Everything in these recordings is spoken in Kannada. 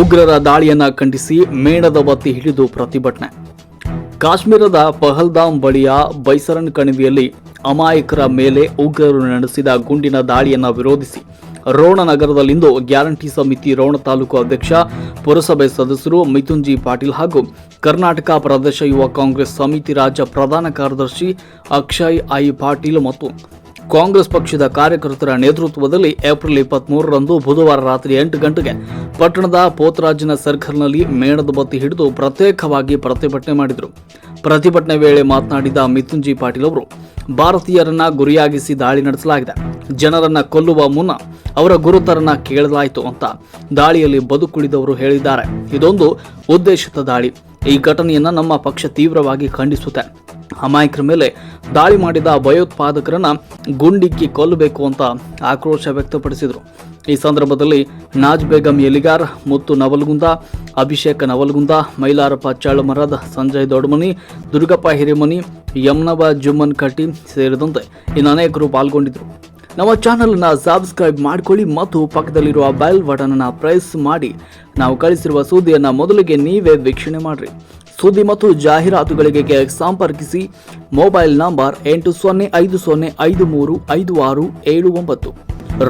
ಉಗ್ರರ ದಾಳಿಯನ್ನ ಖಂಡಿಸಿ ಮೇಣದ ಬತ್ತಿ ಹಿಡಿದು ಪ್ರತಿಭಟನೆ. ಕಾಶ್ಮೀರದ ಪಹಲ್ದಾಮ್ ಬಳಿಯ ಬೈಸರನ್ ಕಣಿವೆಯಲ್ಲಿ ಅಮಾಯಕರ ಮೇಲೆ ಉಗ್ರರು ನಡೆಸಿದ ಗುಂಡಿನ ದಾಳಿಯನ್ನು ವಿರೋಧಿಸಿ ರೋಣ ನಗರದಲ್ಲಿಂದು ಗ್ಯಾರಂಟಿ ಸಮಿತಿ ರೋಣ ತಾಲೂಕು ಅಧ್ಯಕ್ಷ, ಪುರಸಭೆ ಸದಸ್ಯರು ಮಿಥುನ್ಜಿ ಪಾಟೀಲ್ ಹಾಗೂ ಕರ್ನಾಟಕ ಪ್ರದೇಶ ಯುವ ಕಾಂಗ್ರೆಸ್ ಸಮಿತಿ ರಾಜ್ಯ ಪ್ರಧಾನ ಕಾರ್ಯದರ್ಶಿ ಅಕ್ಷಯ್ ಐ ಪಾಟೀಲ್ ಮತ್ತು ಕಾಂಗ್ರೆಸ್ ಪಕ್ಷದ ಕಾರ್ಯಕರ್ತರ ನೇತೃತ್ವದಲ್ಲಿ ಏಪ್ರಿಲ್ ಇಪ್ಪತ್ಮೂರರಂದು ಬುಧವಾರ ರಾತ್ರಿ ಎಂಟು ಗಂಟೆಗೆ ಪಟ್ಟಣದ ಪೋತ್ರಾಜಿನ ಸರ್ಕಲ್ನಲ್ಲಿ ಮೇಣದ ಬತ್ತಿ ಹಿಡಿದು ಪ್ರತ್ಯೇಕವಾಗಿ ಪ್ರತಿಭಟನೆ ಮಾಡಿದರು. ಪ್ರತಿಭಟನೆ ವೇಳೆ ಮಾತನಾಡಿದ ಮಿಥುನ್ ಜಿ ಪಾಟೀಲ್ ಅವರು, ಭಾರತೀಯರನ್ನ ಗುರಿಯಾಗಿಸಿ ದಾಳಿ ನಡೆಸಲಾಗಿದೆ. ಜನರನ್ನ ಕೊಲ್ಲುವ ಮುನ್ನ ಅವರ ಗುರುತರನ್ನ ಕೇಳಲಾಯಿತು ಅಂತ ದಾಳಿಯಲ್ಲಿ ಬದುಕುಳಿದವರು ಹೇಳಿದ್ದಾರೆ. ಇದೊಂದು ಉದ್ದೇಶಿತ ದಾಳಿ. ಈ ಘಟನೆಯನ್ನ ನಮ್ಮ ಪಕ್ಷ ತೀವ್ರವಾಗಿ ಖಂಡಿಸುತ್ತೆ. ಅಮಾಯಕರ ಮೇಲೆ ದಾಳಿ ಮಾಡಿದ ಭಯೋತ್ಪಾದಕರನ್ನ ಗುಂಡಿಕ್ಕಿ ಕೊಲ್ಲಬೇಕು ಅಂತ ಆಕ್ರೋಶ ವ್ಯಕ್ತಪಡಿಸಿದರು. ಈ ಸಂದರ್ಭದಲ್ಲಿ ನಾಜ್ ಬೇಗಂ ಎಲಿಗಾರ್, ಮುತ್ತು ನವಲ್ಗುಂದ, ಅಭಿಷೇಕ ನವಲ್ಗುಂದ, ಮೈಲಾರಪ್ಪ ಚಳ್ಳಮರದ ಸಂಜಯ್ ದೊಡ್ಮನಿ, ದುರ್ಗಪ್ಪ ಹಿರೇಮನಿ ಯಮ್ನವ ಜುಮ್ಮನ್ ಕಟ್ಟಿ ಸೇರಿದಂತೆ ಇನ್ನು ಅನೇಕರು ಪಾಲ್ಗೊಂಡಿದ್ದರು ನಮ್ಮ ಚಾನಲ್ನ ಸಬ್ಸ್ಕ್ರೈಬ್ ಮಾಡಿಕೊಳ್ಳಿ ಮತ್ತು ಪಕ್ಕದಲ್ಲಿರುವ ಬೆಲ್ ಬಟನ್ ಅನ್ನು ಪ್ರೆಸ್ ಮಾಡಿ. ನಾವು ಕಳಿಸಿರುವ ಸುದ್ದಿಯನ್ನು ಮೊದಲಿಗೆ ನೀವೇ ವೀಕ್ಷಣೆ ಮಾಡಿರಿ. ಸುದ್ದಿ ಮತ್ತು ಜಾಹೀರಾತುಗಳಿಗೆ ಸಂಪರ್ಕಿಸಿ. ಮೊಬೈಲ್ ನಂಬರ್ ಎಂಟು ಸೊನ್ನೆ ಐದು ಸೊನ್ನೆ ಐದು ಮೂರು ಐದು ಆರು ಏಳು ಒಂಬತ್ತು.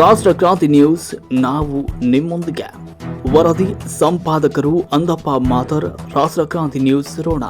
ರಾಷ್ಟ್ರ ಕ್ರಾಂತಿ ನ್ಯೂಸ್, ನಾವು ನಿಮ್ಮೊಂದಿಗೆ. ವರದಿ ಸಂಪಾದಕರು ಅಂದಪ್ಪ ಮಾತರ್ ರಾಷ್ಟ್ರ ಕ್ರಾಂತಿ ನ್ಯೂಸ್ ರೋಣ.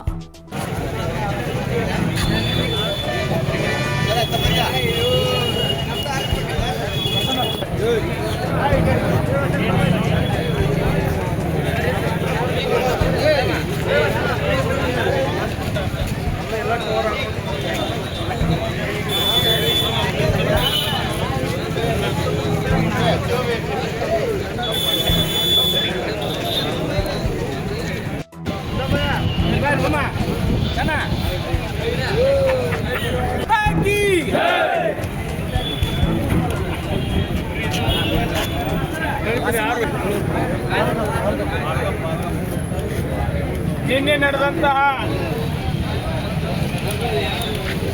ನಿನ್ನೆ ನಡೆದಂತಹ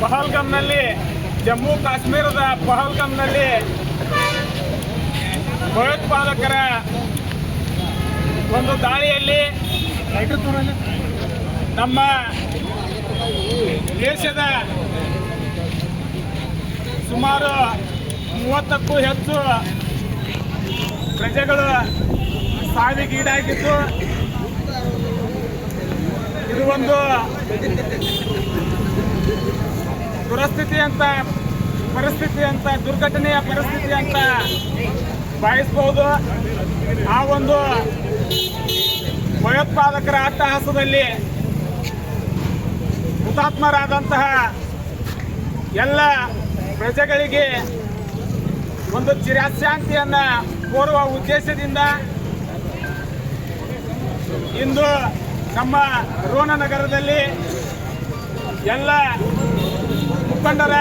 ಪಹಲ್ಗಾಮ್ನಲ್ಲಿ ಜಮ್ಮು ಕಾಶ್ಮೀರದ ಪಹಲ್ಗಾಮ್ನಲ್ಲಿ ಭಯೋತ್ಪಾದಕರ ಒಂದು ದಾಳಿಯಲ್ಲಿ ನಮ್ಮ ದೇಶದ ಸುಮಾರು ಮೂವತ್ತಕ್ಕೂ ಹೆಚ್ಚು ಪ್ರಜೆಗಳು ಸಾವಿಗೀಡಾಗಿದ್ದು ಇದು ಒಂದು ದುರಸ್ಥಿತಿ ಅಂತ, ಪರಿಸ್ಥಿತಿ ಅಂತ, ದುರ್ಘಟನೆಯ ಪರಿಸ್ಥಿತಿ ಅಂತ ಭಾವಿಸಬಹುದು ಆ ಒಂದು ಭಯೋತ್ಪಾದಕರ ಅಟ್ಟಹಾಸದಲ್ಲಿ ಹುತಾತ್ಮರಾದಂತಹ ಎಲ್ಲ ಪ್ರಜೆಗಳಿಗೆ ಒಂದು ಚಿರಶಾಂತಿಯನ್ನ ಕೋರುವ ಉದ್ದೇಶದಿಂದ ಇಂದು ನಮ್ಮ ರೋಣ ನಗರದಲ್ಲಿ ಎಲ್ಲ ಮುಖಂಡರ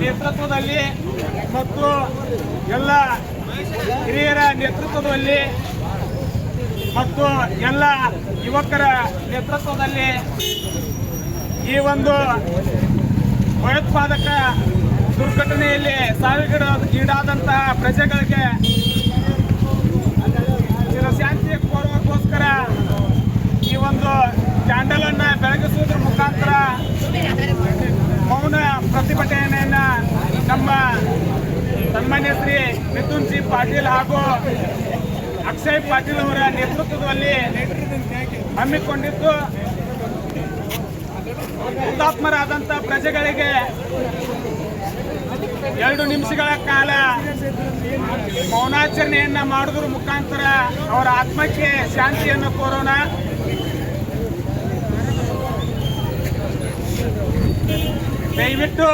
ನೇತೃತ್ವದಲ್ಲಿ ಮತ್ತು ಎಲ್ಲ ಹಿರಿಯರ ನೇತೃತ್ವದಲ್ಲಿ ಮತ್ತು ಎಲ್ಲ ಯುವಕರ ನೇತೃತ್ವದಲ್ಲಿ ಈ ಒಂದು ಭಯೋತ್ಪಾದಕ ದುರ್ಘಟನೆಯಲ್ಲಿ ಸಾವಿಗಿಡ ಈಡಾದಂತಹ ಪ್ರಜೆಗಳಿಗೆ ಶಾಂತಿ ಕೋರುವಕ್ಕೋಸ್ಕರ ಈ ಒಂದು ಕ್ಯಾಂಡಲ್ ಅನ್ನ ಬೆಳಗಿಸುವುದರ ಮುಖಾಂತರ ಮೌನ ಪ್ರತಿಭಟನೆಯನ್ನ ನಮ್ಮ ಸನ್ಮಾನ್ಯ ಶ್ರೀ ಮಿಥುನ್ ಜಿ ಪಾಟೀಲ್ ಹಾಗೂ ಅಕ್ಷಯ್ ಪಾಟೀಲ್ ಅವರ ನೇತೃತ್ವದಲ್ಲಿ ಹಮ್ಮಿಕೊಂಡಿದ್ದು ಹುತಾತ್ಮರಾದಂಥ ಪ್ರಜೆಗಳಿಗೆ ಎರಡು ನಿಮಿಷಗಳ ಕಾಲ ಮೌನಾಚರಣೆಯನ್ನ ಮಾಡಿದ್ರ ಮುಖಾಂತರ ಅವರ ಆತ್ಮಕ್ಕೆ ಶಾಂತಿಯನ್ನು ಕೋರೋಣ. ದಯವಿಟ್ಟು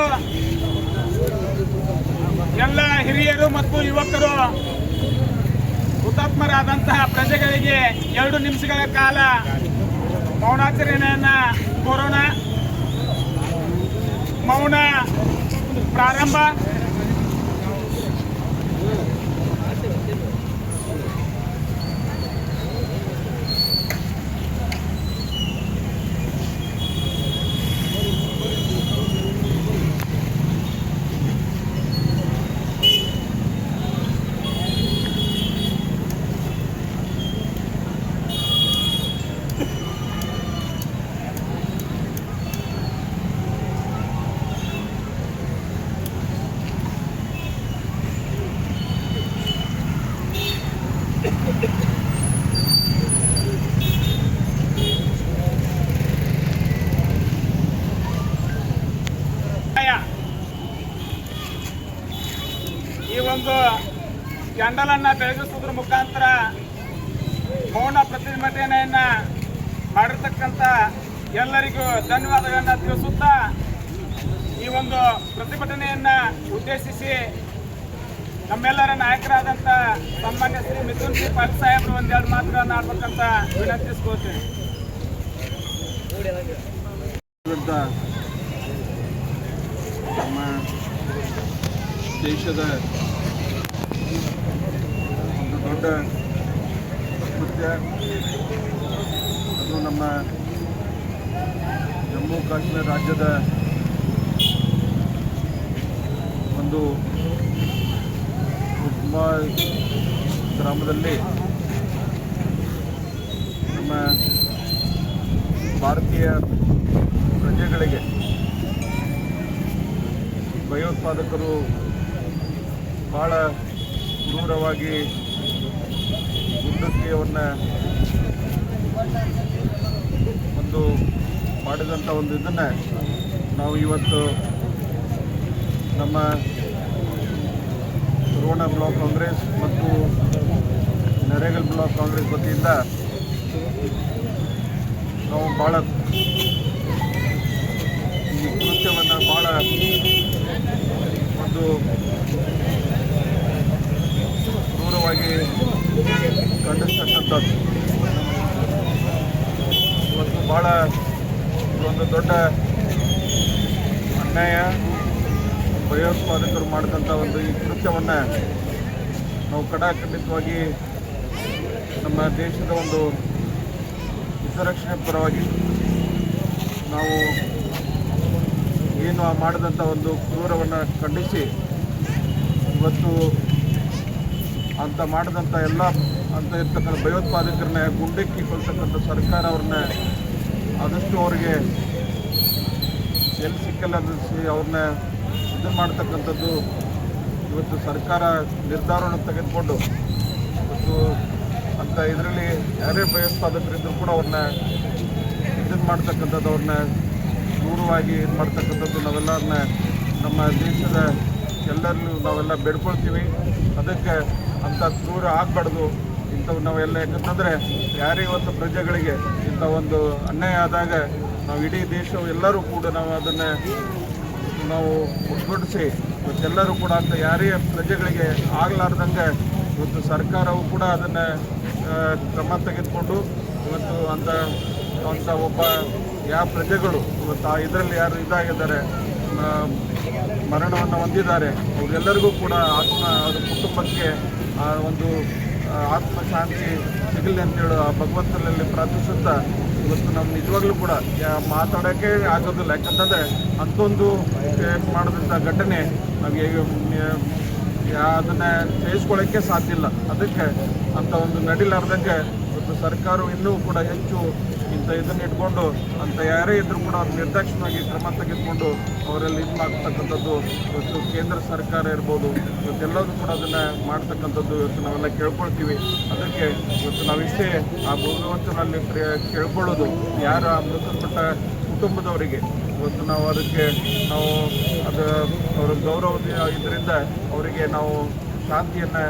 ಎಲ್ಲ ಹಿರಿಯರು ಮತ್ತು ಯುವಕರು ಹುತಾತ್ಮರಾದಂತಹ ಪ್ರಜೆಗಳಿಗೆ ಎರಡು ನಿಮಿಷಗಳ ಕಾಲ ಮೌನಾಚರಣೆಯನ್ನ ಕೋರೋಣ ಮೌನ ಪ್ರಾರಂಭ. ಕ್ಯಾಂಡಲನ್ನ ಬೆಳಗಿಸುವುದ್ರ ಮುಖಾಂತರ ಮೌನ ಪ್ರತಿಭಟನೆಯನ್ನ ಮಾಡಿರ್ತಕ್ಕಂಥ ಎಲ್ಲರಿಗೂ ಧನ್ಯವಾದಗಳನ್ನ ತಿಳಿಸುತ್ತಾ ಈ ಒಂದು ಪ್ರತಿಭಟನೆಯನ್ನ ಉದ್ದೇಶಿಸಿ ನಮ್ಮೆಲ್ಲರ ನಾಯಕರಾದಂಥ ಸನ್ಮಾನ್ಯ ಶ್ರೀ ಮಿಥುನ್ ಸಿಂಗ್ ಪಾಲ್ ಸಾಹೇಬ್ರು ಒಂದೆರಡು ಮಾತುಗಳನ್ನ ಆಡ್ಬೇಕಂತ ವಿನಂತಿಸ್ಕೋತೀನಿ ದೇಶದ ಒಂದು ದೊಡ್ಡ ಕೃತ್ಯ ಅದು ನಮ್ಮ ಜಮ್ಮು ಕಾಶ್ಮೀರ ರಾಜ್ಯದ ಒಂದು ಉಪ್ಮಾ ಗ್ರಾಮದಲ್ಲಿ ನಮ್ಮ ಭಾರತೀಯ ಪ್ರಜೆಗಳಿಗೆ ಭಯೋತ್ಪಾದಕರು ಭಾಳ ಕ್ರೂರವಾಗಿ ಗುಂಡಕ್ಕಿಯವನ್ನು ಒಂದು ಮಾಡಿದಂಥ ಒಂದು ಇದನ್ನು ನಾವು ಇವತ್ತು ನಮ್ಮ ರೋಣ ಬ್ಲಾಕ್ ಕಾಂಗ್ರೆಸ್ ಮತ್ತು ನರೇಗಲ್ ಬ್ಲಾಕ್ ಕಾಂಗ್ರೆಸ್ ವತಿಯಿಂದ ನಾವು ಭಾಳ ಈ ಕೃತ್ಯವನ್ನು ಭಾಳ ಒಂದು ಕ್ರೂರವಾಗಿ ಖಂಡಿಸ್ತಕ್ಕಂಥದ್ದು ಇವತ್ತು ಭಾಳ ಒಂದು ದೊಡ್ಡ ಅನ್ಯಾಯ, ಭಯೋತ್ಪಾದಕರು ಮಾಡಿದಂಥ ಒಂದು ಈ ಕೃತ್ಯವನ್ನು ನಾವು ಕಡಾಖಂಡಿತವಾಗಿ ನಮ್ಮ ದೇಶದ ಒಂದು ಹಿತರಕ್ಷಣೆ ಪರವಾಗಿ ನಾವು ಏನು ಮಾಡಿದಂಥ ಒಂದು ಕ್ರೂರವನ್ನು ಖಂಡಿಸಿ ಇವತ್ತು ಅಂತ ಮಾಡಿದಂಥ ಎಲ್ಲ ಅಂತ ಇರ್ತಕ್ಕಂಥ ಭಯೋತ್ಪಾದಕರನ್ನ ಗುಂಡಿಕ್ಕಿ ಕೊಲ್ತಕ್ಕಂಥ ಸರ್ಕಾರ ಅವ್ರನ್ನ ಆದಷ್ಟು ಅವ್ರಿಗೆ ಎಲ್ಲಿ ಸಿಕ್ಕಲ್ಲ ಅವ್ರನ್ನ ಇದು ಮಾಡ್ತಕ್ಕಂಥದ್ದು ಇವತ್ತು ಸರ್ಕಾರ ನಿರ್ಧಾರವನ್ನು ತೆಗೆದುಕೊಂಡು ಇವತ್ತು ಅಂತ ಇದರಲ್ಲಿ ಯಾರೇ ಭಯೋತ್ಪಾದಕರಿದ್ದರೂ ಕೂಡ ಅವ್ರನ್ನ ಇದನ್ನು ಮಾಡ್ತಕ್ಕಂಥದ್ದು ಅವ್ರನ್ನ ದೂರವಾಗಿ ಇದು ಮಾಡ್ತಕ್ಕಂಥದ್ದು ನಾವೆಲ್ಲರನ್ನ ನಮ್ಮ ದೇಶದ ಎಲ್ಲರನ್ನೂ ನಾವೆಲ್ಲ ಬೇಡ್ಕೊಳ್ತೀವಿ. ಅದಕ್ಕೆ ಅಂಥ ದೂರ ಆಗಬಾರ್ದು. ಇಂಥವು ನಾವೆಲ್ಲ ಯಾಕಂತಂದರೆ ಯಾರೇ ಇವತ್ತು ಪ್ರಜೆಗಳಿಗೆ ಇಂಥ ಒಂದು ಅನ್ಯಾಯ ಆದಾಗ ನಾವು ಇಡೀ ದೇಶವು ಎಲ್ಲರೂ ಕೂಡ ನಾವು ಅದನ್ನು ನಾವು ಒಗ್ಗೂಡಿಸಿ ಇವತ್ತೆಲ್ಲರೂ ಕೂಡ ಅಂತ ಯಾರೇ ಪ್ರಜೆಗಳಿಗೆ ಆಗಲಾರ್ದಂಗೆ ಇವತ್ತು ಸರ್ಕಾರವು ಕೂಡ ಅದನ್ನು ಕ್ರಮ ತೆಗೆದುಕೊಂಡು ಇವತ್ತು ಅಂತ ಅಂಥ ಒಬ್ಬ ಯಾವ ಪ್ರಜೆಗಳು ಇವತ್ತು ಆ ಇದರಲ್ಲಿ ಯಾರು ಇದಾಗಿದ್ದಾರೆ ಮರಣವನ್ನು ಹೊಂದಿದ್ದಾರೆ, ಅವರೆಲ್ಲರಿಗೂ ಕೂಡ ಆತ್ಮ, ಅವರ ಕುಟುಂಬಕ್ಕೆ ಆ ಒಂದು ಆತ್ಮಶಾಂತಿ ಸಿಗಲಿ ಅಂತೇಳಿ ಆ ಭಗವಂತನಲ್ಲಿ ಪ್ರಾರ್ಥಿಸುತ್ತಾ ಇವತ್ತು ನಮ್ಮ ನಿಜವಾಗ್ಲೂ ಕೂಡ ಮಾತಾಡೋಕ್ಕೆ ಆಗೋದಿಲ್ಲ. ಯಾಕಂತಂದರೆ ಅಂಥೊಂದು ಮಾಡಿದಂಥ ಘಟನೆ ನಮಗೆ ಅದನ್ನು ಸಹಿಸ್ಕೊಳ್ಳೋಕ್ಕೆ ಸಾಧ್ಯ ಇಲ್ಲ. ಅದಕ್ಕೆ ಅಂತ ಒಂದು ನಡಿಲಾರ್ದಂಗೆ ಇವತ್ತು ಸರ್ಕಾರವು ಇನ್ನೂ ಕೂಡ ಹೆಚ್ಚು ಇಂಥ ಇದನ್ನು ಇಟ್ಕೊಂಡು ಅಂತ ಯಾರೇ ಇದ್ರೂ ಕೂಡ ಅವ್ರು ನಿರ್ದಾಕ್ಷಿಣ್ಯವಾಗಿ ಕ್ರಮ ತೆಗೆದುಕೊಂಡು ಅವರಲ್ಲಿ ಇದು ಮಾಡ್ತಕ್ಕಂಥದ್ದು, ಇವತ್ತು ಕೇಂದ್ರ ಸರ್ಕಾರ ಇರ್ಬೋದು ಇವತ್ತೆಲ್ಲರೂ ಕೂಡ ಅದನ್ನು ಮಾಡ್ತಕ್ಕಂಥದ್ದು ಇವತ್ತು ನಾವೆಲ್ಲ ಕೇಳ್ಕೊಳ್ತೀವಿ. ಅದಕ್ಕೆ ಇವತ್ತು ನಾವಿಷ್ಟೇ ಆ ಭಗವಂತನಲ್ಲಿ ಪ್ರಿಯ ಕೇಳ್ಕೊಳ್ಳೋದು ಯಾರು ಆ ಮೃತಪಟ್ಟ ಕುಟುಂಬದವರಿಗೆ. ಇವತ್ತು ನಾವು ಅದಕ್ಕೆ ನಾವು ಅದು, ಅವರ ಗೌರವ ಇದರಿಂದ ಅವರಿಗೆ ನಾವು ಶಾಂತಿಯನ್ನು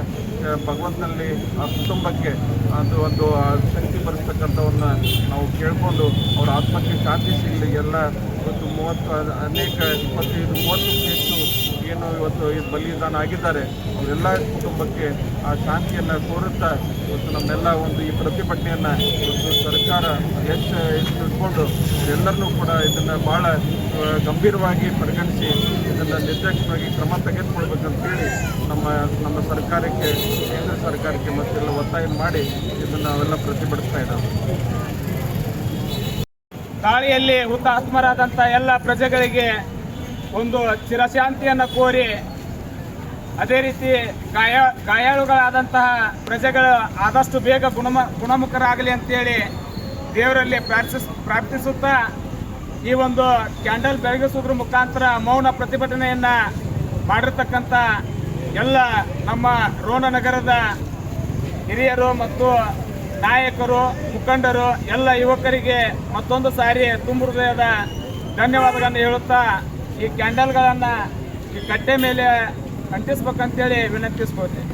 ಭಗವಂತನಲ್ಲಿ, ಆ ಕುಟುಂಬಕ್ಕೆ ಅದು ಒಂದು ಶಕ್ತಿ ಬರೆಸ್ತಕ್ಕಂಥವನ್ನ ನಾವು ಕೇಳಿಕೊಂಡು ಅವರ ಆತ್ಮಕ್ಕೆ ಶಾಂತಿ ಸಿಗಲಿ. ಎಲ್ಲ ಇವತ್ತು ಮೂವತ್ತು ಅನೇಕ ಇಪ್ಪತ್ತೈದು, ಮೂವತ್ತಕ್ಕೂ ಹೆಚ್ಚು ಏನು ಇವತ್ತು ಈ ಬಲಿದಾನ ಆಗಿದ್ದಾರೆ, ಅವರೆಲ್ಲ ಕುಟುಂಬಕ್ಕೆ ಆ ಶಾಂತಿಯನ್ನು ಕೋರುತ್ತಾ ಇವತ್ತು ನಮ್ಮೆಲ್ಲ ಒಂದು ಈ ಪ್ರತಿಭಟನೆಯನ್ನು ಇವತ್ತು ಸರ್ಕಾರ ಹೆಚ್ಚು ಇಟ್ಕೊಂಡು ಎಲ್ಲರನ್ನೂ ಕೂಡ ಇದನ್ನು ಭಾಳ ಗಂಭೀರವಾಗಿ ಪರಿಗಣಿಸಿ ಇದನ್ನು ನಿರ್ದಕ್ಷವಾಗಿ ಕ್ರಮ ತೆಗೆದುಕೊಳ್ಬೇಕಂತೇಳಿ ನಮ್ಮ ನಮ್ಮ ಸರ್ಕಾರಕ್ಕೆ, ಕೇಂದ್ರ ಸರ್ಕಾರಕ್ಕೆ ಮತ್ತೆಲ್ಲ ಒತ್ತಾಯ ಮಾಡಿ ಇದನ್ನು ನಾವೆಲ್ಲ ಪ್ರತಿಭಟಿಸ್ತಾ ಇದ್ದಾವೆ. ದಾಳಿಯಲ್ಲಿ ಹುತಾತ್ಮರಾದಂಥ ಎಲ್ಲ ಪ್ರಜೆಗಳಿಗೆ ಒಂದು ಚಿರಶಾಂತಿಯನ್ನು ಕೋರಿ ಅದೇ ರೀತಿ ಗಾಯ ಗಾಯಾಳುಗಳಾದಂತಹ ಪ್ರಜೆಗಳು ಆದಷ್ಟು ಬೇಗ ಗುಣಮ ಗುಣಮುಖರಾಗಲಿ ಅಂತೇಳಿ ದೇವರಲ್ಲಿ ಪ್ರಾರ್ಥಿಸ್ ಪ್ರಾರ್ಥಿಸುತ್ತಾ ಈ ಒಂದು ಕ್ಯಾಂಡಲ್ ಬೆಳಗಿಸುವುದ್ರ ಮುಖಾಂತರ ಮೌನ ಪ್ರತಿಭಟನೆಯನ್ನು ಮಾಡಿರ್ತಕ್ಕಂಥ ಎಲ್ಲ ನಮ್ಮ ರೋಣ ನಗರದ ಹಿರಿಯರು ಮತ್ತು ನಾಯಕರು, ಮುಖಂಡರು, ಎಲ್ಲ ಯುವಕರಿಗೆ ಮತ್ತೊಂದು ಸಾರಿ ತುಂಬ ಹೃದಯದ ಧನ್ಯವಾದಗಳನ್ನು ಹೇಳುತ್ತಾ ಈ ಕ್ಯಾಂಡಲ್ಗಳನ್ನು ಈ ಕಟ್ಟೆ ಮೇಲೆ ಅಂಟಿಸ್ಬೇಕಂತೇಳಿ ವಿನಂತಿಸ್ಕೊಳ್ತೀನಿ